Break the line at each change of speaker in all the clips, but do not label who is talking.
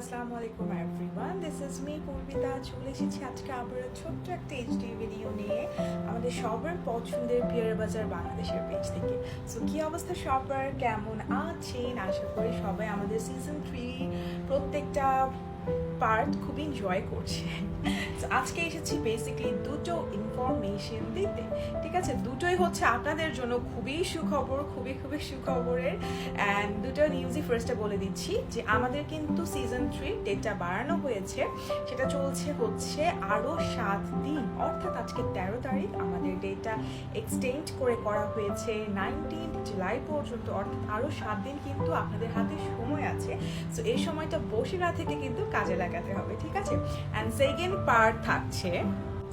আসসালামু আলাইকুম everyone this is me Purbita চলে এসেছি আজকে আবার ছোট্ট একটা এইচডি ভিডিও নিয়ে আমাদের সবার পছন্দের পিয়ার বাজার বাংলাদেশের পেজ থেকে। সো কি অবস্থা? সবার কেমন আছেন? আশা করি সবাই আমাদের সিজন থ্রি প্রত্যেকটা পার্ট খুব এনজয় করছে। আজকে এসেছি বেসিক্যালি দুটো ইনফরমেশন দিতে। ঠিক আছে? দুটোই হচ্ছে আপনাদের জন্য খুবই সুখবর, খুবই খুবই সুখবরের। অ্যান্ড দুটো নিউজই ফার্স্টে বলে দিচ্ছি যে, আমাদের কিন্তু সিজন থ্রি ডেটটা বাড়ানো হয়েছে। সেটা চলছে হচ্ছে আরও সাত দিন। অর্থাৎ আজকে তেরো তারিখ আমাদের ডেটটা এক্সটেন্ড করে করা হয়েছে নাইনটিন জুলাই পর্যন্ত। অর্থাৎ আরও সাত দিন কিন্তু আপনাদের হাতে সময় আছে। সো এই সময়টা বসে না থেকে কিন্তু কাজে লাগাতে হবে, ঠিক আছে? অ্যান্ড সেকেন্ড পার্ট থাকছে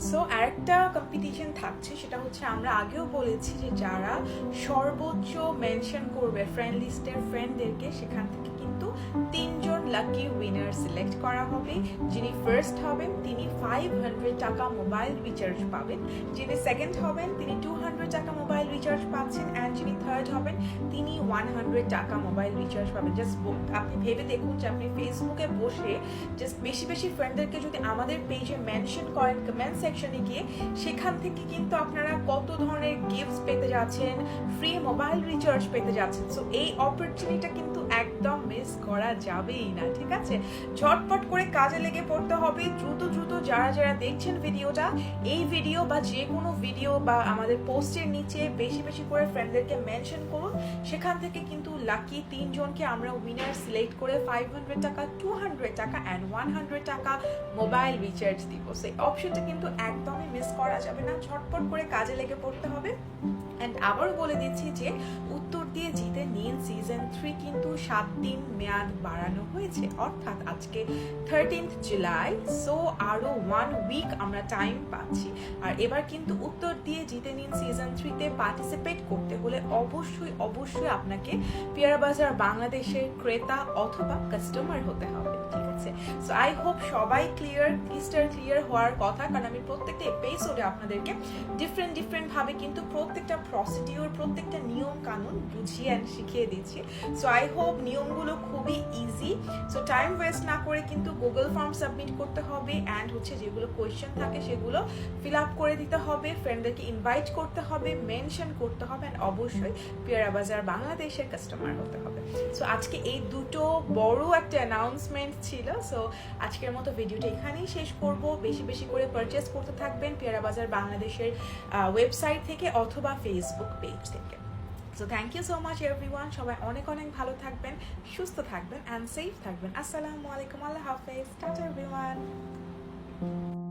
সো আরেকটা কম্পিটিশন থাকছে, সেটা হচ্ছে আমরা আগেও বলেছি যে যারা সর্বোচ্চ মেনশন করবে ফ্রেন্ড লিস্টের ফ্রেন্ডদেরকে সেখান থেকে কিন্তু তিনজন লাকি উইনার সিলেক্ট করা হবে। যিনি ফার্স্ট হবেন, তিনি ফাইভ হান্ড্রেড টাকা মোবাইল রিচার্জ পাবেন। যিনি সেকেন্ড হবেন, তিনি টু হান্ড্রেড টাকা মোবাইল রিচার্জ পাচ্ছেন। হবেন তিনি ওয়ান হান্ড্রেড টাকা মোবাইল রিচার্জ পাবেন। জাস্ট আপনি ভেবে দেখুন যে আপনি ফেসবুকে বসে জাস্ট বেশি বেশি ফ্রেন্ডদেরকে যদি আমাদের পেজে মেনশন করেন কমেন্ট সেকশনে গিয়ে, সেখান থেকে কিন্তু আপনারা কত ধরনের গিফটস পেতে যাচ্ছেন ফ্রি মোবাইল রিচার্জ পেতে যাচ্ছেন। সো এই অপরচুনিটিটা কিন্তু একদম মিস করা যাবেই না, ঠিক আছে? ঝটপট করে কাজে লেগে পড়তে হবে। দ্রুত দ্রুত যারা যারা দেখছেন ভিডিওটা এই ভিডিও বা যে কোনো ভিডিও বা আমাদের পোস্টের নিচে বেশি বেশি করে ফ্রেন্ডদেরকে মেনশন করুন সেখান থেকে কিন্তু লাকি তিনজনকে আমরা উইনার সিলেক্ট করে ফাইভ হান্ড্রেড টাকা টু হান্ড্রেড টাকা অ্যান্ড ওয়ান হান্ড্রেড টাকা মোবাইল রিচার্জ দিব। সেই অপশনটা কিন্তু একদমই মিস করা যাবে না। ঝটপট করে কাজে লেগে পড়তে হবে। অ্যান্ড আবারও বলে দিচ্ছি যে, উত্তর দিয়ে নিন সিজন থ্রি কিন্তু সাত দিন মেয়াদ বাড়ানো হয়েছে। অর্থাৎ আজকে থার্টিন্থ জুলাই সো আরও ওয়ান উইক আমরা টাইম পাচ্ছি। আর এবার কিন্তু উত্তর দিয়ে জিতে নিন সিজন থ্রিতে পার্টিসিপেট করতে হলে অবশ্যই অবশ্যই আপনাকে পিয়ারা বাজার বাংলাদেশের ক্রেতা অথবা কাস্টমার হতে হবে। ঠিক সো আই হোপ সবাই ক্লিয়ার ক্রিস্টার ক্লিয়ার হওয়ার কথা, কারণ আমি প্রত্যেকটা এপিসোডে আপনাদেরকে ডিফারেন্ট ডিফারেন্ট ভাবে কিন্তু প্রত্যেকটা প্রসিডিওর প্রত্যেকটা নিয়ম কানুন বুঝিয়ে অ্যান্ড শিখিয়ে দিচ্ছি। সো আই হোপ নিয়মগুলো খুবই ইজি সো টাইম ওয়েস্ট না করে কিন্তু গুগল ফর্ম সাবমিট করতে হবে অ্যান্ড হচ্ছে যেগুলো কোয়েশ্চেন থাকে সেগুলো ফিল আপ করে দিতে হবে। ফ্রেন্ডদেরকে ইনভাইট করতে হবে মেনশন করতে হবে অ্যান্ড অবশ্যই পেয়ারা বাজার বাংলাদেশের কাস্টমার হতে হবে। সো আজকে এই দুটো বড় একটা অ্যানাউন্সমেন্ট ছিল। সো আজকের মতো ভিডিওটা এখানেই শেষ করব। বেশি বেশি করে পারচেস করতে থাকবেন পেয়ারা বাজার বাংলাদেশের ওয়েবসাইট থেকে অথবা ফেসবুক পেজ থেকে। So thank you so much everyone সবাই অনেক অনেক ভালো থাকবেন, সুস্থ থাকবেন অ্যান্ড সেফ থাকবেন। আসসালামু আলাইকুম। আল্লাহ হাফেজ। Tata everyone